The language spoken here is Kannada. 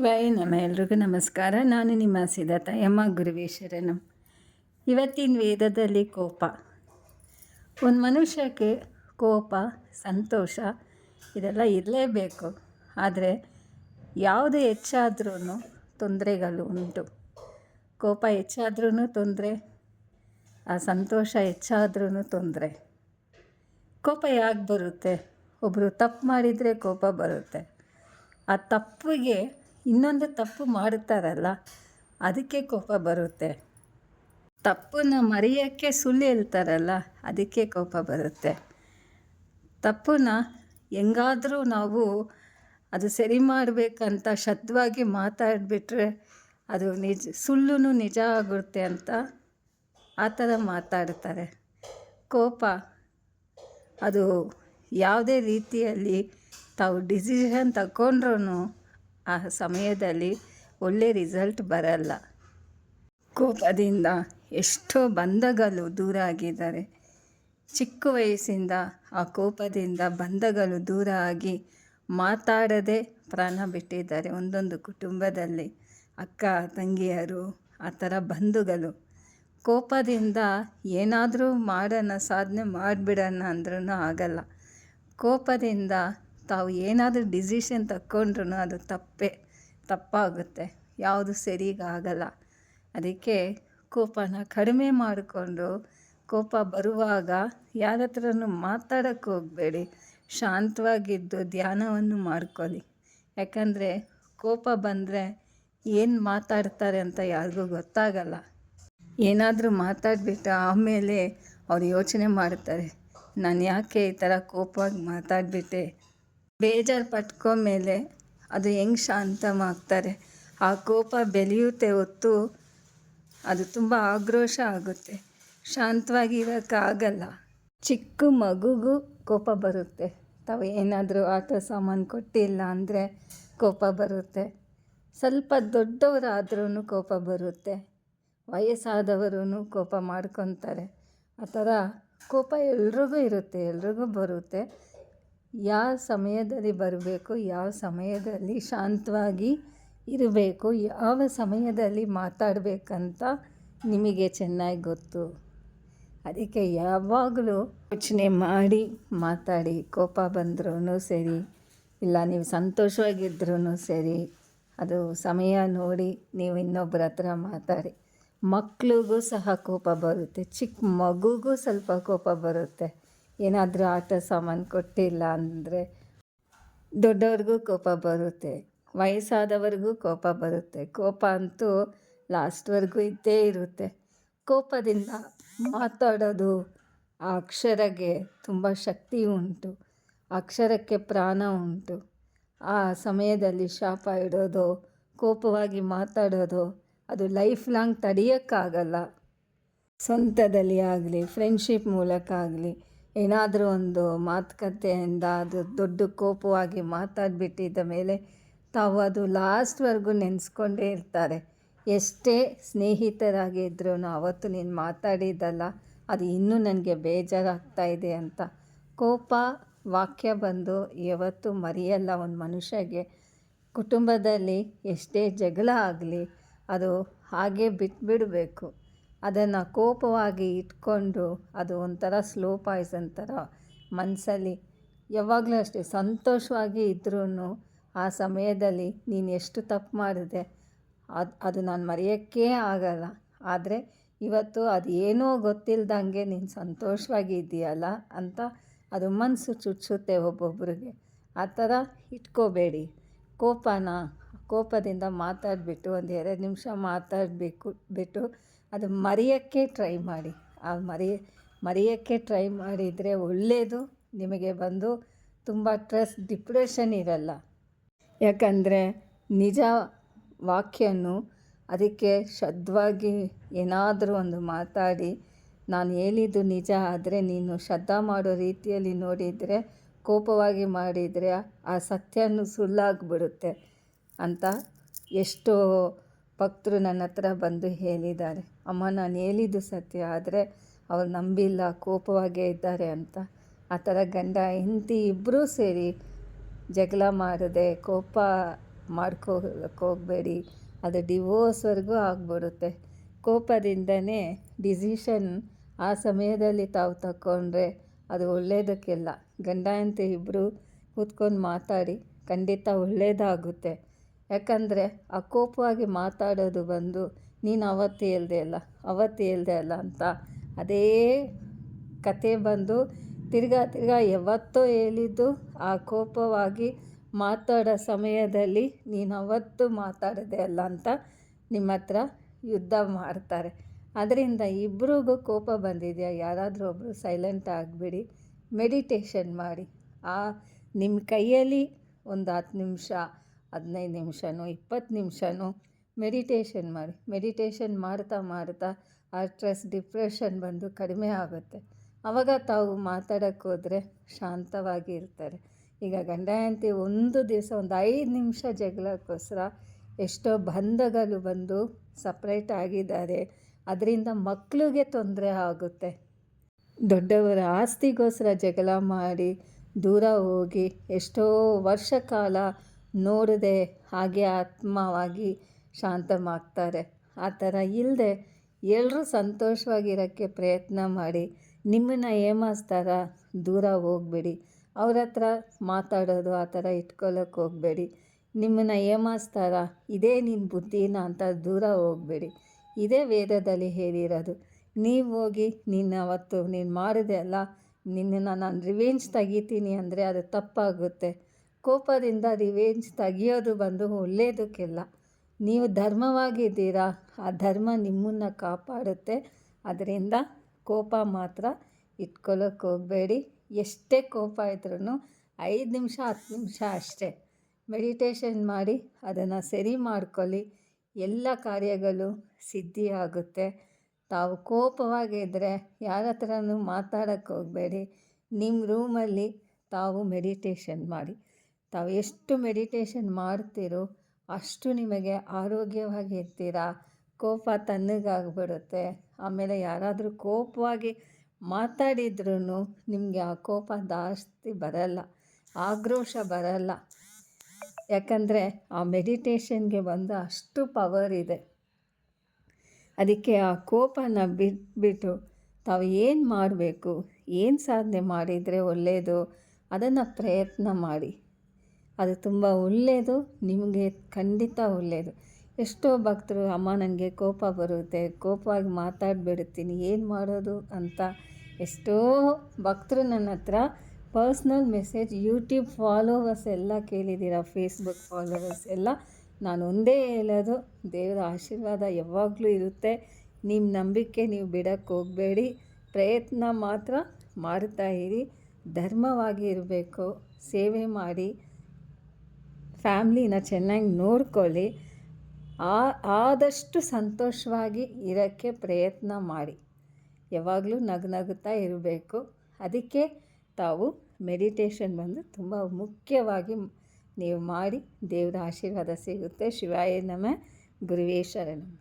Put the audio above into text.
ಶಿವಾಯ ನಮ್ಮ ಎಲ್ರಿಗೂ ನಮಸ್ಕಾರ. ನಾನು ನಿಮ್ಮ ಸಿದ್ಧತಾಯಮ್ಮ ಗುರುವೇಶ್ವರನು. ಇವತ್ತಿನ ವೇದದಲ್ಲಿ ಕೋಪ. ಒಂದು ಮನುಷ್ಯಕ್ಕೆ ಕೋಪ, ಸಂತೋಷ ಇದೆಲ್ಲ ಇರಲೇಬೇಕು. ಆದರೆ ಯಾವುದು ಹೆಚ್ಚಾದ್ರೂ ತೊಂದರೆಗಳು ಉಂಟು. ಕೋಪ ಹೆಚ್ಚಾದ್ರೂ ತೊಂದರೆ, ಆ ಸಂತೋಷ ಹೆಚ್ಚಾದ್ರೂ ತೊಂದರೆ. ಕೋಪ ಯಾಕೆ ಬರುತ್ತೆ? ಒಬ್ಬರು ತಪ್ಪು ಮಾಡಿದರೆ ಕೋಪ ಬರುತ್ತೆ. ಆ ತಪ್ಪಿಗೆ ಇನ್ನೊಂದು ತಪ್ಪು ಮಾಡುತ್ತಾರಲ್ಲ, ಅದಕ್ಕೆ ಕೋಪ ಬರುತ್ತೆ. ತಪ್ಪನ್ನು ಮರೆಯೋಕ್ಕೆ ಸುಳ್ಳು ಹೇಳ್ತಾರಲ್ಲ, ಅದಕ್ಕೆ ಕೋಪ ಬರುತ್ತೆ. ತಪ್ಪನ್ನ ಹೆಂಗಾದರೂ ನಾವು ಅದು ಸರಿ ಮಾಡಬೇಕಂತ ಶಬ್ದವಾಗಿ ಮಾತಾಡಿಬಿಟ್ರೆ ಅದು ನಿಜ ಸುಳ್ಳು ನಿಜ ಆಗುತ್ತೆ ಅಂತ ಆ ಥರ ಮಾತಾಡ್ತಾರೆ. ಕೋಪ ಅದು ಯಾವುದೇ ರೀತಿಯಲ್ಲಿ ತಾವು ಡಿಸಿಷನ್ ತಗೊಂಡ್ರೂ ಆ ಸಮಯದಲ್ಲಿ ಒಳ್ಳೆ ರಿಸಲ್ಟ್ ಬರಲ್ಲ. ಕೋಪದಿಂದ ಎಷ್ಟೋ ಬಂಧಗಳು ದೂರ ಆಗಿದ್ದಾರೆ. ಚಿಕ್ಕ ವಯಸ್ಸಿಂದ ಆ ಕೋಪದಿಂದ ಬಂಧಗಳು ದೂರ ಆಗಿ ಮಾತಾಡದೆ ಪ್ರಾಣ ಬಿಟ್ಟಿದ್ದಾರೆ. ಒಂದೊಂದು ಕುಟುಂಬದಲ್ಲಿ ಅಕ್ಕ, ತಂಗಿಯರು, ಆ ಥರ ಬಂಧುಗಳು. ಕೋಪದಿಂದ ಏನಾದರೂ ಮಾಡೋಣ, ಸಾಧನೆ ಮಾಡಿಬಿಡೋಣ ಅಂದ್ರೂ ಆಗಲ್ಲ. ಕೋಪದಿಂದ ತಾವು ಏನಾದರೂ ಡಿಸಿಷನ್ ತಕ್ಕೊಂಡ್ರೂ ಅದು ತಪ್ಪೇ, ತಪ್ಪಾಗುತ್ತೆ. ಯಾವುದು ಸರಿಗಾಗಲ್ಲ ಅದಕ್ಕೆ ಕೋಪನ ಕಡಿಮೆ ಮಾಡಿಕೊಂಡು ಕೋಪ ಬರುವಾಗ ಯಾರ ಹತ್ರನೂ ಮಾತಾಡೋಕ್ಕೆ ಹೋಗಬೇಡಿ. ಶಾಂತವಾಗಿದ್ದು ಧ್ಯಾನವನ್ನು ಮಾಡ್ಕೊಳ್ಳಿ. ಯಾಕಂದರೆ ಕೋಪ ಬಂದರೆ ಏನು ಮಾತಾಡ್ತಾರೆ ಅಂತ ಯಾರಿಗೂ ಗೊತ್ತಾಗಲ್ಲ. ಏನಾದರೂ ಮಾತಾಡಿಬಿಟ್ಟು ಆಮೇಲೆ ಅವ್ರು ಯೋಚನೆ ಮಾಡ್ತಾರೆ, ನಾನು ಯಾಕೆ ಈ ಥರ ಕೋಪವಾಗಿ ಮಾತಾಡಿಬಿಟ್ಟೆ? ಬೇಜಾರು ಪಟ್ಕೊಂಡ್ಮೇಲೆ ಅದು ಹೆಂಗೆ ಶಾಂತಮಾಗ್ತಾರೆ ಆ ಕೋಪ ಬೆಳೆಯುತ್ತೆ ಹೊತ್ತು ಅದು ತುಂಬ ಆಕ್ರೋಶ ಆಗುತ್ತೆ. ಶಾಂತವಾಗಿ ಇರೋಕ್ಕಾಗಲ್ಲ ಚಿಕ್ಕ ಮಗುಗೂ ಕೋಪ ಬರುತ್ತೆ. ತಾವು ಏನಾದರೂ ಆಟ ಸಾಮಾನು ಕೊಟ್ಟಿಲ್ಲ ಅಂದರೆ ಕೋಪ ಬರುತ್ತೆ. ಸ್ವಲ್ಪ ದೊಡ್ಡವರಾದ್ರೂ ಕೋಪ ಬರುತ್ತೆ. ವಯಸ್ಸಾದವರು ಕೋಪ ಮಾಡ್ಕೊತಾರೆ. ಆ ಥರ ಕೋಪ ಎಲ್ರಿಗೂ ಇರುತ್ತೆ, ಎಲ್ರಿಗೂ ಬರುತ್ತೆ. ಯಾವ ಸಮಯದಲ್ಲಿ ಬರಬೇಕು, ಯಾವ ಸಮಯದಲ್ಲಿ ಶಾಂತವಾಗಿ ಇರಬೇಕು, ಯಾವ ಸಮಯದಲ್ಲಿ ಮಾತಾಡಬೇಕಂತ ನಿಮಗೆ ಚೆನ್ನಾಗಿ ಗೊತ್ತು. ಅದಕ್ಕೆ ಯಾವಾಗಲೂ ಯೋಚನೆ ಮಾಡಿ ಮಾತಾಡಿ. ಕೋಪ ಬಂದ್ರೂ ಸರಿ, ಇಲ್ಲ ನೀವು ಸಂತೋಷವಾಗಿದ್ರೂ ಸರಿ, ಅದು ಸಮಯ ನೋಡಿ ನೀವು ಇನ್ನೊಬ್ಬರ ಹತ್ರ ಮಾತಾಡಿ. ಮಕ್ಳಿಗೂ ಸಹ ಕೋಪ ಬರುತ್ತೆ, ಚಿಕ್ಕ ಮಗುಗೂ ಸ್ವಲ್ಪ ಕೋಪ ಬರುತ್ತೆ. ಏನಾದರೂ ಆಟ ಸಾಮಾನು ಕೊಟ್ಟಿಲ್ಲ ಅಂದರೆ ದೊಡ್ಡವ್ರಿಗೂ ಕೋಪ ಬರುತ್ತೆ, ವಯಸ್ಸಾದವರಿಗೂ ಕೋಪ ಬರುತ್ತೆ. ಕೋಪ ಅಂತೂ ಲಾಸ್ಟ್ವರೆಗೂ ಇದ್ದೇ ಇರುತ್ತೆ. ಕೋಪದಿಂದ ಮಾತಾಡೋದು ಆ ಅಕ್ಷರಗೆ ತುಂಬ ಶಕ್ತಿ ಉಂಟು, ಅಕ್ಷರಕ್ಕೆ ಪ್ರಾಣ ಉಂಟು. ಆ ಸಮಯದಲ್ಲಿ ಶಾಪ ಇಡೋದು, ಕೋಪವಾಗಿ ಮಾತಾಡೋದು, ಅದು ಲೈಫ್ ಲಾಂಗ್ ತಡೆಯೋಕ್ಕಾಗಲ್ಲ. ಸ್ವಂತದಲ್ಲಿ ಆಗಲಿ, ಫ್ರೆಂಡ್ಶಿಪ್ ಮೂಲಕ ಆಗಲಿ ಏನಾದರೂ ಒಂದು ಮಾತುಕತೆಯಿಂದ ಅದು ದೊಡ್ಡ ಕೋಪವಾಗಿ ಮಾತಾಡಿಬಿಟ್ಟಿದ್ದ ಮೇಲೆ ತಾವು ಅದು ಲಾಸ್ಟ್ವರೆಗೂ ನೆನೆಸ್ಕೊಂಡೇ ಇರ್ತಾರೆ. ಎಷ್ಟೇ ಸ್ನೇಹಿತರಾಗಿದ್ರೂ ಅವತ್ತು ನೀನು ಮಾತಾಡಿದ್ದಲ್ಲ, ಅದು ಇನ್ನೂ ನನಗೆ ಬೇಜಾರಾಗ್ತಾ ಇದೆ ಅಂತ. ಕೋಪ, ವಾಕ್ಯ ಬಂದು ಯಾವತ್ತೂ ಮರೆಯಲ್ಲ ಒಂದು ಮನುಷ್ಯಗೆ. ಕುಟುಂಬದಲ್ಲಿ ಎಷ್ಟೇ ಜಗಳ ಆಗಲಿ, ಅದು ಹಾಗೆ ಬಿಟ್ಬಿಡಬೇಕು. ಅದನ್ನು ಕೋಪವಾಗಿ ಇಟ್ಕೊಂಡು ಅದು ಒಂಥರ ಸ್ಲೋ ಪಾಯ್ಸನ್ ಥರ ಮನಸ್ಸಲ್ಲಿ ಯಾವಾಗಲೂ ಅಷ್ಟೇ ಸಂತೋಷವಾಗಿ ಇದ್ರೂ ಆ ಸಮಯದಲ್ಲಿ ನೀನು ಎಷ್ಟು ತಪ್ಪು ಮಾಡಿದೆ, ಅದು ಅದು ನಾನು ಮರೆಯೋಕ್ಕೇ ಆಗಲ್ಲ. ಆದರೆ ಇವತ್ತು ಅದು ಏನೋ ಗೊತ್ತಿಲ್ಲದಂಗೆ ನೀನು ಸಂತೋಷವಾಗಿ ಇದೆಯಲ್ಲ ಅಂತ ಅದು ಮನಸ್ಸು ಚುಚ್ಚುತ್ತೆ ಒಬ್ಬೊಬ್ರಿಗೆ. ಆ ಥರ ಇಟ್ಕೋಬೇಡಿ. ಕೋಪನ, ಕೋಪದಿಂದ ಮಾತಾಡಿಬಿಟ್ಟು ಒಂದು ಎರಡು ನಿಮಿಷ ಮಾತಾಡಬೇಕು, ಬಿಟ್ಟು ಅದು ಮರೆಯೋಕ್ಕೆ ಟ್ರೈ ಮಾಡಿ. ಆ ಮರಿ, ಮರೆಯೋಕ್ಕೆ ಟ್ರೈ ಮಾಡಿದರೆ ಒಳ್ಳೆಯದು ನಿಮಗೆ ಬಂದು ತುಂಬ ಸ್ಟ್ರೆಸ್ ಡಿಪ್ರೆಷನ್ ಇರಲ್ಲ. ಯಾಕಂದರೆ ನಿಜ ವಾಕ್ಯನು ಅದಕ್ಕೆ ಶಬ್ದವಾಗಿ ಏನಾದರೂ ಒಂದು ಮಾತಾಡಿ. ನಾನು ಹೇಳಿದ್ದು ನಿಜ ಆದರೆ ನೀನು ಶ್ರದ್ಧಾ ಮಾಡೋ ರೀತಿಯಲ್ಲಿ ನೋಡಿದರೆ, ಕೋಪವಾಗಿ ಮಾಡಿದರೆ ಆ ಸತ್ಯನೂ ಸುಳ್ಳಾಗಿಬಿಡುತ್ತೆ ಅಂತ ಎಷ್ಟೋ ಭಕ್ತರು ನನ್ನ ಹತ್ರ ಬಂದು ಹೇಳಿದ್ದಾರೆ, ಅಮ್ಮ, ನಾನು ಹೇಳಿದ್ದು ಸತ್ಯ, ಆದರೆ ಅವ್ರು ನಂಬಿಲ್ಲ, ಕೋಪವಾಗೇ ಇದ್ದಾರೆ ಅಂತ. ಆ ಥರ ಗಂಡ, ಹೆಂಡತಿ ಇಬ್ಬರೂ ಸೇರಿ ಜಗಳ ಮಾಡದೆ, ಕೋಪ ಹೋಗಬೇಡಿ, ಅದು ಡಿವೋರ್ಸ್ವರೆಗೂ ಆಗಿಬಿಡುತ್ತೆ. ಕೋಪದಿಂದನೇ ಡಿಸಿಷನ್ ಆ ಸಮಯದಲ್ಲಿ ತಾವು ತಗೊಂಡ್ರೆ ಅದು ಒಳ್ಳೆಯದಕ್ಕೆಲ್ಲ ಗಂಡ, ಹೆಂಡ್ತಿ ಇಬ್ಬರು ಕೂತ್ಕೊಂಡು ಮಾತಾಡಿ, ಖಂಡಿತ ಒಳ್ಳೆಯದಾಗುತ್ತೆ ಯಾಕಂದರೆ ಆ ಕೋಪವಾಗಿ ಮಾತಾಡೋದು ಬಂದು, ನೀನು ಅವತ್ತು ಹೇಳ್ದೆ ಅಲ್ಲ, ಅವತ್ತು ಹೇಳ್ದೆ ಅಲ್ಲ ಅಂತ ಅದೇ ಕತೆ ಬಂದು ತಿರ್ಗಾ ತಿರ್ಗಾ ಯಾವತ್ತೋ ಹೇಳಿದ್ದು ಆ ಕೋಪವಾಗಿ ಮಾತಾಡೋ ಸಮಯದಲ್ಲಿ ನೀನು ಅವತ್ತು ಮಾತಾಡಿದೆ ಅಲ್ಲ ಅಂತ ನಿಮ್ಮ ಹತ್ರ ಯುದ್ಧ ಮಾಡ್ತಾರೆ. ಅದರಿಂದ ಇಬ್ರಿಗೂ ಕೋಪ ಬಂದಿದೆಯಾ? ಯಾರಾದರೂ ಒಬ್ಬರು ಸೈಲೆಂಟ್ ಆಗಿಬಿಡಿ ಮೆಡಿಟೇಷನ್ ಮಾಡಿ. ಆ ನಿಮ್ಮ ಕೈಯಲ್ಲಿ ಒಂದು ಹತ್ತು ನಿಮಿಷ ಹದಿನೈದು ನಿಮಿಷನೋ, ಇಪ್ಪತ್ತು ನಿಮಿಷನೋ ಮೆಡಿಟೇಷನ್ ಮಾಡಿ. ಮೆಡಿಟೇಷನ್ ಮಾಡ್ತಾ ಮಾಡ್ತಾ ಆ ಸ್ಟ್ರೆಸ್ ಡಿಪ್ರೆಷನ್ ಬಂದು ಕಡಿಮೆ ಆಗುತ್ತೆ. ಆವಾಗ ತಾವು ಮಾತಾಡೋಕ್ಕೆ ಹೋದರೆ ಶಾಂತವಾಗಿ ಇರ್ತಾರೆ. ಈಗ ಗಂಡ ಹೆಂಡತಿ ಒಂದು ದಿವಸ, ಒಂದು ಐದು ನಿಮಿಷ ಜಗಳಕ್ಕೋಸ್ಕರ ಎಷ್ಟೋ ಬಂಧಗಳು ಬಂದು ಸಪ್ರೇಟ್ ಆಗಿದ್ದಾರೆ. ಅದರಿಂದ ಮಕ್ಕಳಿಗೆ ತೊಂದರೆ ಆಗುತ್ತೆ. ದೊಡ್ಡವರ ಆಸ್ತಿಗೋಸ್ಕರ ಜಗಳ ಮಾಡಿ ದೂರ ಹೋಗಿ ಎಷ್ಟೋ ವರ್ಷ ಕಾಲ ನೋಡದೆ ಹಾಗೆ ಆತ್ಮವಾಗಿ ಶಾಂತವಾಗ್ತಾರೆ ಆ ಥರ ಇಲ್ಲದೆ ಎಲ್ಲರೂ ಸಂತೋಷವಾಗಿರೋಕ್ಕೆ ಪ್ರಯತ್ನ ಮಾಡಿ, ನಿಮ್ಮನ್ನು ಏಮಾಸ್ತಾರ? ದೂರ ಹೋಗಬೇಡಿ. ಅವ್ರ ಹತ್ರ ಮಾತಾಡೋದು ಆ ಥರ ಇಟ್ಕೊಳ್ಳೋಕೆ ಹೋಗಬೇಡಿ. ನಿಮ್ಮನ್ನು ಏಮಾಸ್ತಾರ? ಇದೇ ನಿನ್ನ ಬುದ್ಧಿನ ಅಂತ ದೂರ ಹೋಗಬೇಡಿ. ಇದೇ ವೇದದಲ್ಲಿ ಹೇಳಿರೋದು. ನೀವು ಹೋಗಿ ನೀನು ಅವತ್ತು ನೀನು ಮಾಡಿದೆ ಅಲ್ಲ, ನಿನ್ನನ್ನು ನಾನು ರಿವೆಂಜ್ ತೆಗಿತೀನಿ ಅಂದರೆ ಅದು ತಪ್ಪಾಗುತ್ತೆ. ಕೋಪದಿಂದ ರಿವೇಂಜ್ ತೆಗಿಯೋದು ಬಂದು ಒಳ್ಳೆಯದಕ್ಕೆಲ್ಲ ನೀವು ಧರ್ಮವಾಗಿದ್ದೀರಾ? ಆ ಧರ್ಮ ನಿಮ್ಮನ್ನು ಕಾಪಾಡುತ್ತೆ. ಅದರಿಂದ ಕೋಪ ಮಾತ್ರ ಇಟ್ಕೊಳ್ಳೋಕೆ ಹೋಗಬೇಡಿ. ಎಷ್ಟೇ ಕೋಪ ಇದ್ರೂ ಐದು ನಿಮಿಷ, ಹತ್ತು ನಿಮಿಷ ಅಷ್ಟೇ. ಮೆಡಿಟೇಷನ್ ಮಾಡಿ, ಅದನ್ನು ಸರಿ ಮಾಡ್ಕೊಳ್ಳಿ. ಎಲ್ಲ ಕಾರ್ಯಗಳು ಸಿದ್ಧಿಯಾಗುತ್ತೆ. ತಾವು ಕೋಪವಾಗಿದ್ದರೆ ಯಾರ ಹತ್ರನೂ ಮಾತಾಡೋಕ್ಕೆ ಹೋಗಬೇಡಿ. ನಿಮ್ಮ ರೂಮಲ್ಲಿ ತಾವು ಮೆಡಿಟೇಷನ್ ಮಾಡಿ. ತಾವು ಎಷ್ಟು ಮೆಡಿಟೇಷನ್ ಮಾಡ್ತೀರೋ ಅಷ್ಟು ನಿಮಗೆ ಆರೋಗ್ಯವಾಗಿ ಇರ್ತೀರಾ. ಕೋಪ ತಣ್ಣಗಾಗ್ಬಿಡುತ್ತೆ. ಆಮೇಲೆ ಯಾರಾದರೂ ಕೋಪವಾಗಿ ಮಾತಾಡಿದ್ರೂ ನಿಮಗೆ ಆ ಕೋಪ ಜಾಸ್ತಿ ಬರಲ್ಲ. ಆಕ್ರೋಶ ಬರಲ್ಲ. ಯಾಕಂದರೆ ಆ ಮೆಡಿಟೇಷನ್ಗೆ ಬಂದು ಅಷ್ಟು ಪವರ್ ಇದೆ. ಅದಕ್ಕೆ ಆ ಕೋಪನ ಬಿಟ್ಬಿಟ್ಟು ತಾವು ಏನು ಮಾಡಬೇಕು, ಏನು ಸಾಧನೆ ಮಾಡಿದರೆ ಒಳ್ಳೆಯದು ಅದನ್ನು ಪ್ರಯತ್ನ ಮಾಡಿ. ಅದು ತುಂಬ ಒಳ್ಳೆಯದು, ನಿಮಗೆ ಖಂಡಿತ ಒಳ್ಳೆಯದು. ಎಷ್ಟೋ ಭಕ್ತರು, ಅಮ್ಮ, ನನಗೆ ಕೋಪ ಬರುತ್ತೆ, ಕೋಪವಾಗಿ ಮಾತಾಡಿಬಿಡ್ತೀನಿ, ಏನು ಮಾಡೋದು? ಅಂತ ಎಷ್ಟೋ ಭಕ್ತರು ನನ್ನ ಹತ್ರ ಪರ್ಸ್ನಲ್ ಮೆಸೇಜ್, ಯೂಟ್ಯೂಬ್ ಫಾಲೋವರ್ಸ್ ಎಲ್ಲ ಕೇಳಿದ್ದೀರ, ಫೇಸ್ಬುಕ್ ಫಾಲೋವರ್ಸ್ ಎಲ್ಲ. ನಾನು ಒಂದೇ ಹೇಳೋದು, ದೇವರ ಆಶೀರ್ವಾದ ಯಾವಾಗಲೂ ಇರುತ್ತೆ. ನಿಮ್ಮ ನಂಬಿಕೆ ನೀವು ಬಿಡೋಕ್ಕೆ ಹೋಗಬೇಡಿ. ಪ್ರಯತ್ನ ಮಾತ್ರ ಮಾಡ್ತಾ ಇರಿ. ಧರ್ಮವಾಗಿ ಇರಬೇಕು, ಸೇವೆ ಮಾಡಿ. ಫ್ಯಾಮ್ಲಿನ ಚೆನ್ನಾಗಿ ನೋಡ್ಕೊಳ್ಳಿ. ಆದಷ್ಟು ಸಂತೋಷವಾಗಿ ಇರೋಕ್ಕೆ ಪ್ರಯತ್ನ ಮಾಡಿ. ಯಾವಾಗಲೂ ನಗು ನಗುತ್ತಾ ಇರಬೇಕು. ಅದಕ್ಕೆ ತಾವು ಮೆಡಿಟೇಷನ್ ಬಂದು ತುಂಬ ಮುಖ್ಯವಾಗಿ ನೀವು ಮಾಡಿ ದೇವರ ಆಶೀರ್ವಾದ ಸಿಗುತ್ತೆ. ಶಿವಾಯ ನಮ. ಗುರುವೇಶ್ವರ ಶರಣಂ.